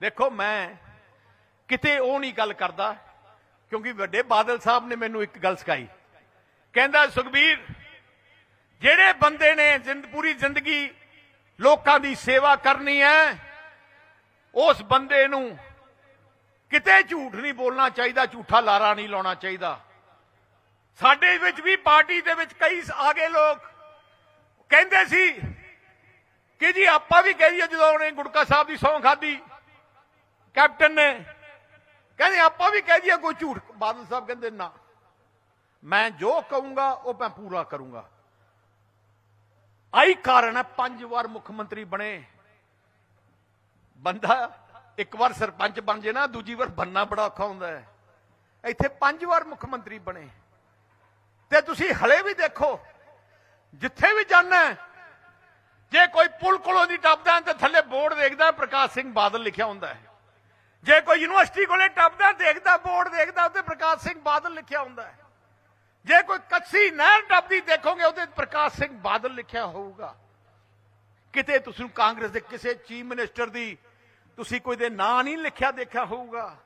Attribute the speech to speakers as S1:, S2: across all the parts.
S1: ਦੇਖੋ, ਮੈਂ ਕਿਤੇ ਉਹ ਨਹੀਂ ਗੱਲ ਕਰਦਾ, ਕਿਉਂਕਿ ਵੱਡੇ ਬਾਦਲ ਸਾਹਿਬ ਨੇ ਮੈਨੂੰ ਇੱਕ ਗੱਲ ਸਿਖਾਈ। ਕਹਿੰਦਾ, ਸੁਖਬੀਰ, ਜਿਹੜੇ ਬੰਦੇ ਨੇ ਜ਼ਿੰਦ, ਪੂਰੀ ਜ਼ਿੰਦਗੀ ਲੋਕਾਂ ਦੀ ਸੇਵਾ ਕਰਨੀ ਹੈ, ਉਸ ਬੰਦੇ ਨੂੰ ਕਿਤੇ ਝੂਠ ਨਹੀਂ ਬੋਲਣਾ ਚਾਹੀਦਾ, ਝੂਠਾ ਲਾਰਾ ਨਹੀਂ ਲਾਉਣਾ ਚਾਹੀਦਾ। ਸਾਡੇ ਵਿੱਚ ਵੀ ਪਾਰਟੀ ਦੇ ਵਿੱਚ ਕਈ ਆ ਗਏ ਲੋਕ ਕਹਿੰਦੇ ਸੀ ਕਿ ਜੀ, ਆਪਾਂ ਵੀ ਕਹਿ ਦਈਏ ਜਦੋਂ ਉਹਨੇ ਗੁਟਕਾ ਸਾਹਿਬ ਦੀ ਸੌਂ ਖਾਦੀ ਕੈਪਟਨ ਨੇ। ਕਹਿੰਦੇ ਆਪਾਂ ਵੀ ਕਹਿ ਦਈਏ ਕੋਈ ਝੂਠ। ਬਾਦਲ ਸਾਹਿਬ ਕਹਿੰਦੇ, ਨਾ। ਮੈਂ ਜੋ ਕਹੂੰਗਾ, ਉਹ ਮੈਂ ਪੂਰਾ ਕਰੂੰਗਾ। ਆਈ ਕਾਰਨ ਹੈ, ਪੰਜ ਵਾਰ ਮੁੱਖ ਮੰਤਰੀ ਬਣੇ। ਬੰਦਾ ਇੱਕ ਵਾਰ ਸਰਪੰਚ ਬਣ ਜੇ ਨਾ, ਦੂਜੀ ਵਾਰ ਬੰਨਾ ਬੜਾ ਔਖਾ ਹੁੰਦਾ ਹੈ। ਇੱਥੇ ਪੰਜ ਵਾਰ ਮੁੱਖ ਮੰਤਰੀ ਬਣੇ। ਤੇ ਤੁਸੀਂ ਹਲੇ ਵੀ ਦੇਖੋ, ਜਿੱਥੇ ਵੀ ਜਾਣਾ ਜੇ ਕੋਈ ਪੁਲ ਕੋਲੋਂ ਦੀ ਟੱਪਦਾ ਹੈ ਤੇ ਥੱਲੇ ਬੋਰਡ ਦੇਖਦਾ ਪ੍ਰਕਾਸ਼ ਸਿੰਘ ਬਾਦਲ ਲਿਖਿਆ ਹੁੰਦਾ ਹੈ। ਜੇ ਕੋਈ ਯੂਨੀਵਰਸਿਟੀ ਕੋਲੇ ਟੱਪਦਾ, ਦੇਖਦਾ, ਬੋਰਡ ਦੇਖਦਾ ਉੱਤੇ ਪ੍ਰਕਾਸ਼ ਸਿੰਘ ਬਾਦਲ ਲਿਖਿਆ ਹੁੰਦਾ ਹੈ। ਜੇ ਕੋਈ ਕੱਚੀ ਨਹਿਰ ਟੱਪਦੀ, ਦੇਖੋਗੇ, ਉਹਦੇ ਪ੍ਰਕਾਸ਼ ਸਿੰਘ ਬਾਦਲ ਲਿਖਿਆ ਹੋਊਗਾ। ਕਿਤੇ ਤੁਸੀਂ ਕਾਂਗਰਸ ਦੇ ਕਿਸੇ ਚੀਫ ਮਿਨਿਸਟਰ ਦੀ ਤੁਸੀਂ ਕੋਈ ਦੇ ਨਾਂ ਨਹੀਂ ਲਿਖਿਆ, ਦੇਖਿਆ ਹੋਊਗਾ।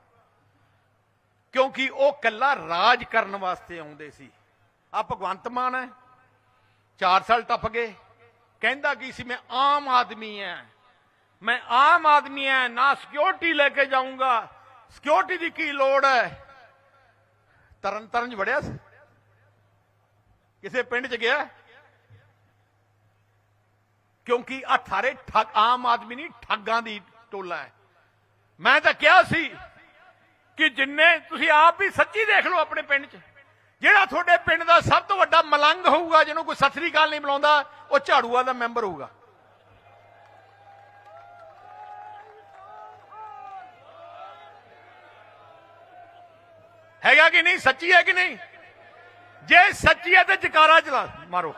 S1: ਕਿਉਂਕਿ ਉਹ ਕੱਲਾ ਰਾਜ ਕਰਨ ਵਾਸਤੇ ਆਉਂਦੇ ਸੀ। ਆ ਭਗਵੰਤ ਮਾਨ ਹੈ 4 ਸਾਲ ਟੱਪ ਗਏ। ਕਹਿੰਦਾ ਕੀ ਸੀ, ਮੈਂ ਆਮ ਆਦਮੀ ਹਾਂ। ਮੈਂ ਆਮ ਆਦਮੀ ਹਾਂ ਨਾ ਸਿਕਿਉਰਿਟੀ ਲੈ ਕੇ ਜਾਊਂਗਾ। ਸਿਕਿਉਰਿਟੀ ਦੀ ਕੀ ਲੋੜ ਹੈ ਤਰਨ ਤਰਨ ਚ ਵੜਿਆ ਸੀ? ਕਿਸੇ ਪਿੰਡ ਚ ਗਿਆ? ਕਿਉਂਕਿ ਆ ਥਾਰੇ ਠੱਗ, ਆਮ ਆਦਮੀ ਨਹੀਂ, ਠੱਗਾਂ ਦੀ ਟੋਲਾ ਹੈ ਮੈਂ ਤਾਂ ਕਿਹਾ ਸੀ ਕਿ ਜਿੰਨੇ, ਤੁਸੀਂ ਆਪ ਵੀ ਸੱਚੀ ਦੇਖ ਲਓ ਆਪਣੇ ਪਿੰਡ 'ਚ। ਜਿਹੜਾ ਤੁਹਾਡੇ ਪਿੰਡ ਦਾ ਸਭ ਤੋਂ ਵੱਡਾ ਮਲੰਗ ਹੋਊਗਾ, ਜਿਹਨੂੰ ਕੋਈ ਸਤਿ ਸ੍ਰੀ ਅਕਾਲ ਨਹੀਂ ਬੁਲਾਉਂਦਾ, ਉਹ ਝਾੜੂਆ ਦਾ ਮੈਂਬਰ ਹੋਊਗਾ। ਹੈਗਾ ਕਿ ਨਹੀਂ, ਸੱਚੀ ਹੈ ਕਿ ਨਹੀਂ? ਜੇ ਸੱਚੀ ਹੈ ਤੇ ਜਕਾਰਾ ਚਲਾ ਮਾਰੋ।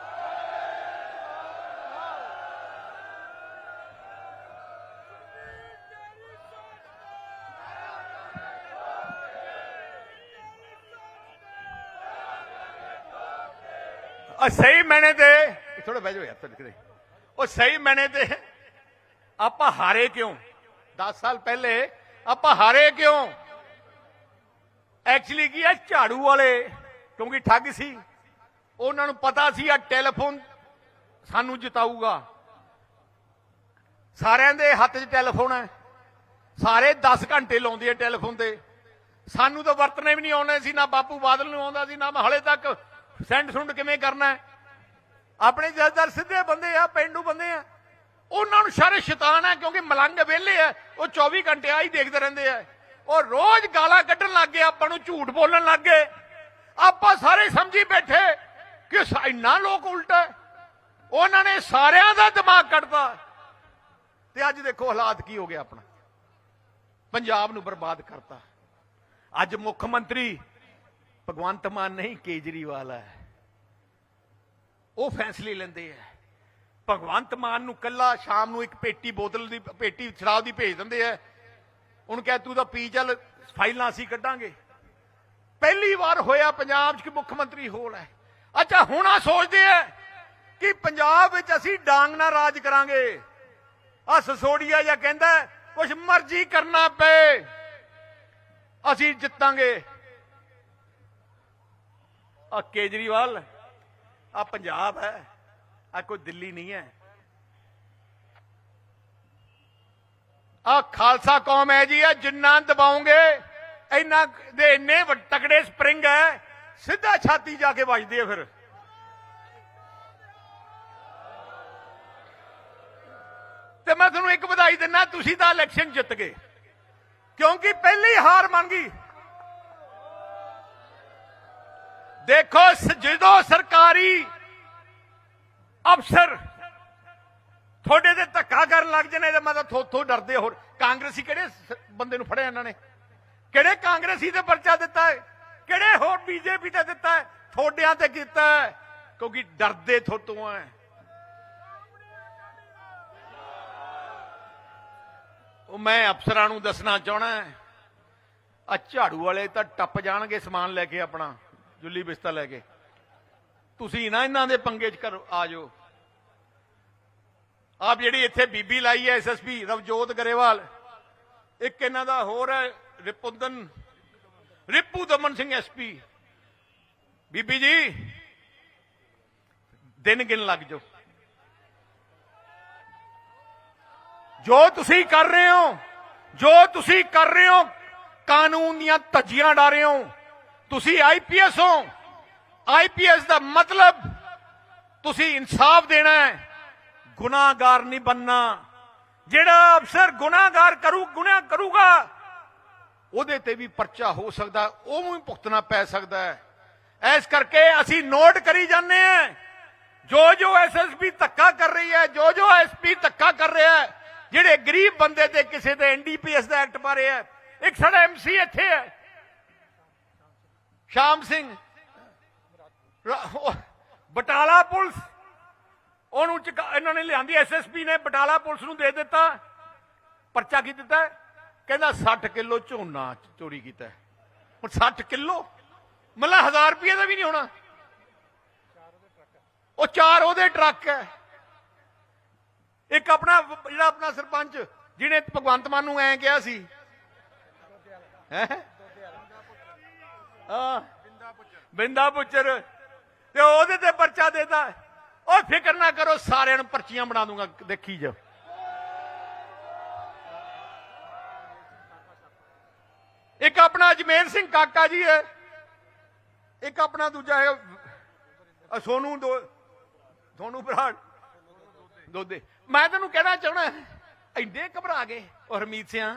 S1: ਉਹ ਸਹੀ ਮੈਨੇ ਤੇ ਥੋੜਾ ਬਹਿ ਜਾਓ ਯਾਰ, ਤੁਹਾਡੇ ਕਿਤੇ। ਉਹ ਸਹੀ ਮੈਨੇ ਤੇ ਆਪਾਂ ਹਾਰੇ ਕਿਉਂ? 10 ਸਾਲ ਪਹਿਲੇ ਆਪਾਂ ਹਾਰੇ ਕਿਉਂ? ਐਕਚੁਅਲੀ ਕੀ ਹੈ ਝਾੜੂ ਵਾਲੇ? ਕਿਉਂਕਿ ਠੱਗ ਸੀ। ਉਹਨਾਂ ਨੂੰ ਪਤਾ ਸੀ ਆ ਟੈਲੀਫੋਨ ਸਾਨੂੰ ਜਿਤਾਊਗਾ। ਸਾਰਿਆਂ ਦੇ ਹੱਥ 'ਚ ਟੈਲੀਫੋਨ ਹੈ। ਸਾਰੇ 10 ਘੰਟੇ ਲਾਉਂਦੇ ਆ ਟੈਲੀਫੋਨ ਤੇ। ਸਾਨੂੰ ਤਾਂ ਵਰਤਨੇ ਵੀ ਨਹੀਂ ਆਉਣੇ ਸੀ, ਨਾ ਬਾਪੂ ਬਾਦਲ ਨੂੰ ਆਉਂਦਾ ਸੀ, ਨਾ ਮੈਂ ਹਲੇ ਤੱਕ ਸੈਂਡ ਸੁੰਡ ਕਿਵੇਂ ਕਰਨਾ ਹੈ। ਆਪਣੇ ਜੱਜਦਾਰ ਸਿੱਧੇ ਬੰਦੇ ਆ, ਪਿੰਡੂ ਬੰਦੇ ਆ। ਉਹਨਾਂ ਨੂੰ ਸਾਰੇ ਸ਼ੈਤਾਨ ਹੈ ਕਿਉਂਕਿ ਮਲੰਗ ਵਿਹਲੇ ਆ। ਉਹ 24 ਘੰਟੇ ਆ ਹੀ ਦੇਖਦੇ ਰਹਿੰਦੇ ਆ। ਉਹ ਰੋਜ਼ ਗਾਲਾਂ ਕੱਢਣ ਲੱਗ ਗਏ, ਆਪਾਂ ਨੂੰ ਝੂਠ ਬੋਲਣ ਲੱਗ ਗਏ। ਆਪਾਂ ਸਾਰੇ ਸਮਝੀ ਬੈਠੇ ਕਿ ਇੰਨਾ ਲੋਕ ਉਲਟਾ ਉਹਨਾਂ ਨੇ ਸਾਰਿਆਂ ਦਾ ਦਿਮਾਗ ਕੱਢਤਾ। ਤੇ ਅੱਜ ਦੇਖੋ ਹਾਲਾਤ ਕੀ ਹੋ ਗਿਆ ਆਪਣਾ। ਪੰਜਾਬ ਨੂੰ ਬਰਬਾਦ ਕਰਤਾ। ਅੱਜ ਮੁੱਖ ਮੰਤਰੀ ਭਗਵੰਤ ਮਾਨ ਨਹੀਂ, ਕੇਜਰੀਵਾਲ ਹੈ। ਉਹ ਫੈਸਲੇ ਲੈਂਦੇ ਆ ਭਗਵੰਤ ਮਾਨ ਨੂੰ ਕੱਲਾ ਸ਼ਾਮ ਨੂੰ ਇੱਕ ਪੇਟੀ ਬੋਤਲ ਦੀ, ਪੇਟੀ ਸ਼ਰਾਬ ਦੀ ਭੇਜ ਦਿੰਦੇ ਆ ਉਹਨੂੰ ਕਹਿ ਤੂੰ ਤਾਂ ਪੀ ਚੱਲ, ਫਾਈਲਾਂ ਅਸੀਂ ਕੱਢਾਂਗੇ। ਪਹਿਲੀ ਵਾਰ ਹੋਇਆ ਪੰਜਾਬ 'ਚ ਕਿ ਮੁੱਖ ਮੰਤਰੀ ਹੋਲ ਹੈ। ਅੱਛਾ, ਹੁਣ ਆ ਸੋਚਦੇ ਆ ਕਿ ਪੰਜਾਬ ਵਿੱਚ ਅਸੀਂ ਡਾਂਗ ਨਾਲ ਰਾਜ ਕਰਾਂਗੇ। ਆ ਸਸੋੜੀਆ ਜਾਂ ਕਹਿੰਦਾ ਕੁਝ ਮਰਜ਼ੀ ਕਰਨਾ ਪਏ, ਅਸੀਂ ਜਿੱਤਾਂਗੇ। ਆ ਕੇਜਰੀਵਾਲ ਆ ਪੰਜਾਬ ਹੈ ਆ ਕੋਈ ਦਿੱਲੀ ਨਹੀਂ ਹੈ। ਆ ਖਾਲਸਾ ਕੌਮ ਹੈ ਜੀ ਆ, ਜਿੰਨਾ ਦਬਾਉਂਗੇ ਇੰਨਾ ਦੇ ਇੰਨੇ ਤਕੜੇ ਸਪਰਿੰਗ ਹੈ, ਸਿੱਧਾ ਛਾਤੀ ਜਾ ਕੇ ਵੱਜਦੇ ਆ ਫਿਰ। ਤੇ ਮੈਂ ਤੁਹਾਨੂੰ ਇੱਕ ਵਧਾਈ ਦਿੰਨਾ, ਤੁਸੀਂ ਤਾਂ ਇਲੈਕਸ਼ਨ ਜਿੱਤ ਗਏ। ਕਿਉਂਕਿ ਪਹਿਲੀ ਹਾਰ ਮੰਨ ਗਈ। ਦੇਖੋ ਜਦੋਂ ਸਰਕਾਰੀ ਅਫਸਰ ਤੁਹਾਡੇ ਤੇ ਧੱਕਾ ਕਰਨ ਲੱਗ ਜਨੇ ਤੇ ਮਤਲਬ ਥੋਥੋਂ ਡਰਦੇ ਹੋਰ। ਕਾਂਗਰਸੀ ਕਿਹੜੇ ਬੰਦੇ ਨੂੰ ਫੜਿਆ ਇਹਨਾਂ ਨੇ? ਕਿਹੜੇ ਕਾਂਗਰਸੀ ਤੇ ਪਰਚਾ ਦਿੱਤਾ ਹੈ? ਕਿਹੜੇ ਹੋਰ ਬੀਜੇਪੀ ਤੇ ਦਿੱਤਾ ਹੈ? ਥੋੜਿਆਂ ਤੇ ਕੀਤਾ ਹੈ? ਕਿਉਂਕਿ ਡਰਦੇ ਥੋਤੋਂ ਹੈ। ਉਹ ਮੈਂ ਅਫਸਰਾਂ ਨੂੰ ਦੱਸਣਾ ਚਾਹਣਾ ਆ ਝਾੜੂ ਵਾਲੇ ਤਾਂ ਟੱਪ ਜਾਣਗੇ ਸਮਾਨ ਲੈ ਕੇ ਆਪਣਾ, ਜੁੱਲੀ ਬਿਸਤਾ ਲੈ ਕੇ। ਤੁਸੀਂ ਨਾ ਇਹਨਾਂ ਦੇ ਪੰਗੇ 'ਚ ਕਰੋ, ਆ ਜਾਓ। ਆਪ ਜਿਹੜੀ ਇੱਥੇ ਬੀਬੀ ਲਾਈ ਹੈ ਐਸਐਸਪੀ ਰਵਜੋਤ ਗਰੇਵਾਲ, ਇੱਕ ਇਹਨਾਂ ਦਾ ਹੋਰ ਹੈ, ਰਿਪੁੰਦਨ, ਰਿਪੂ ਦਮਨ ਸਿੰਘ ਐਸਪੀ ਬੀਬੀ ਜੀ, ਦਿਨ ਗਿਣ ਲੱਗ ਜਾਓ। ਜੋ ਤੁਸੀਂ ਕਰ ਰਹੇ ਹੋ, ਜੋ ਤੁਸੀਂ ਕਰ ਰਹੇ ਹੋ, ਕਾਨੂੰਨ ਦੀਆਂ ਧੱਜੀਆਂ ਡਾ ਰਹੇ ਹੋ। ਤੁਸੀਂ ਆਈਪੀਐਸ ਹੋ। ਆਈਪੀਐਸ ਦਾ ਮਤਲਬ ਤੁਸੀਂ ਇਨਸਾਫ ਦੇਣਾ ਹੈ। ਗੁਨਾਹਗਾਰ ਨਹੀਂ ਬੰਨਾ ਜਿਹੜਾ ਅਫਸਰ ਗੁਨਾਹਗਾਰ ਕਰੂ, ਗੁਨਾਹ ਕਰੂਗਾ, ਉਹਦੇ ਤੇ ਵੀ ਪਰਚਾ ਹੋ ਸਕਦਾ ਉਹਨੂੰ ਵੀ ਭੁਗਤਣਾ ਪੈ ਸਕਦਾ ਹੈ। ਇਸ ਕਰਕੇ ਅਸੀਂ ਨੋਟ ਕਰੀ ਜਾਂਦੇ ਹਾਂ, ਜੋ ਜੋ ਐਸਐਸਪੀ ਧੱਕਾ ਕਰ ਰਹੀ ਹੈ, ਜੋ ਜੋ ਐਸਪੀ ਧੱਕਾ ਕਰ ਰਿਹਾ ਹੈ, ਜਿਹੜੇ ਗਰੀਬ ਬੰਦੇ ਤੇ ਕਿਸੇ ਤੇ ਐਨਡੀਪੀਐਸ ਦਾ ਐਕਟ ਪਾ ਰਿਹਾ ਹੈ, ਇੱਕ ਸਾਡਾ ਐਮਸੀ ਇੱਥੇ ਹੈ। ਸ਼ਾਮ ਸਿੰਘ ਬਟਾਲਾ ਪੁਲਿਸ ਉਹਨੂੰ ਚੁਕਾ- ਇਹਨਾਂ ਨੇ ਲਿਆਂਦੀ ਐਸਐਸਪੀ ਨੇ ਬਟਾਲਾ ਪੁਲਿਸ ਨੂੰ ਦੇ ਦਿੱਤਾ, ਪਰਚਾ ਕੀ ਦਿੱਤਾ? ਕਹਿੰਦਾ 60 ਕਿਲੋ ਝੋਨਾ ਚੋਰੀ ਕੀਤਾ ਹੈ। ਹੁਣ 60 ਕਿਲੋ? ਮਤਲਬ 1000 ਰੁਪਏ ਦਾ ਵੀ ਨਹੀਂ ਹੋਣਾ। ਉਹ ਚਾਰ ਉਹਦੇ ਟਰੱਕ ਹੈ। ਇੱਕ ਆਪਣਾ ਜਿਹੜਾ ਆਪਣਾ ਸਰਪੰਚ, ਜਿਹਨੇ ਭਗਵੰਤ ਮਾਨ ਨੂੰ ਐਂ ਕਿਹਾ ਸੀ। ਹੈ? ਹਾਂ। ਬਿੰਦਾ ਪੁੱਚਰ। ਤੇ ਉਹਦੇ ਤੇ ਪਰਚਾ ਦੇਤਾ। ਉਹ ਫਿਕਰ ਨਾ ਕਰੋ, ਸਾਰਿਆਂ ਨੂੰ ਪਰਚੀਆਂ ਬਣਾ ਦੂੰਗਾ, ਦੇਖੀ ਜਾ। ਇੱਕ ਆਪਣਾ ਅਜਮੇਰ ਸਿੰਘ ਕਾਕਾ ਜੀ ਹੈ। ਇੱਕ ਆਪਣਾ ਦੂਜਾ ਹੈ ਸੋਨੂ ਦੋ, ਸੋਨੂ ਬਰਾੜ ਦੋਦੇ। ਮੈਂ ਤੈਨੂੰ ਕਹਿਣਾ ਚਾਹਣਾ ਇੰਨੇ ਘਬਰਾ ਗਏ, ਉਹ ਹਰਮੀਤ ਸਿਆ।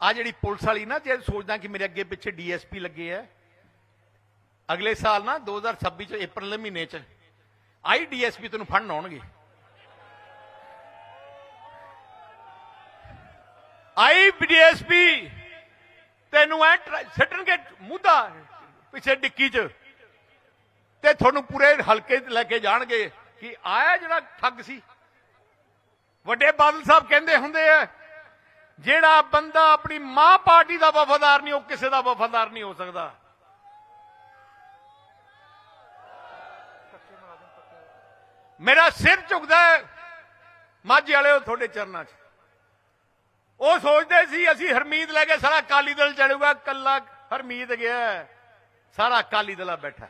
S1: ਆ ਜਿਹੜੀ ਪੁਲਿਸ ਵਾਲੀ ਨਾ, ਜੇ ਸੋਚਦਾ ਕਿ ਮੇਰੇ ਅੱਗੇ ਪਿੱਛੇ ਡੀਐਸਪੀ ਲੱਗੇ ਆ ਅਗਲੇ ਸਾਲ ਨਾ 2026 ਚ ਅਪ੍ਰੈਲ ਦੇ ਮਹੀਨੇ ਚ ਆਈ ਡੀਐਸਪੀ ਤੈਨੂੰ ਫੜਨ ਆਉਣਗੇ। ਆਈ ਡੀਐਸਪੀ ਤੈਨੂੰ ਐ ਟਰ- ਮੁੱਦਾ ਪਿੱਛੇ ਡਿੱਕੀ ਚ ਤੇ ਤੁਹਾਨੂੰ ਪੂਰੇ ਹਲਕੇ ਲੈ ਕੇ ਜਾਣਗੇ ਕਿ ਆਇਆ ਜਿਹੜਾ ਠੱਗ ਸੀ। ਵੱਡੇ ਬਾਦਲ ਸਾਹਿਬ ਕਹਿੰਦੇ ਹੁੰਦੇ ਆ, ਜਿਹੜਾ ਬੰਦਾ ਆਪਣੀ ਮਾਂ ਪਾਰਟੀ ਦਾ ਵਫਾਦਾਰ ਨਹੀਂ, ਉਹ ਕਿਸੇ ਦਾ ਵਫਾਦਾਰ ਨਹੀਂ ਹੋ ਸਕਦਾ। ਮੇਰਾ ਸਿਰ ਝੁਕਦਾ ਹੈ। ਮਾਝੇ ਵਾਲਿਓ ਤੁਹਾਡੇ ਚਰਨਾਂ 'ਚ। ਉਹ ਸੋਚਦੇ ਸੀ, ਅਸੀਂ ਹਰਮੀਤ ਲੈ ਕੇ ਸਾਰਾ ਅਕਾਲੀ ਦਲ ਚੜੂਗਾ ਕੱਲਾ ਹਰਮੀਤ ਗਿਆ ਸਾਰਾ ਅਕਾਲੀ ਦਲ ਬੈਠਾ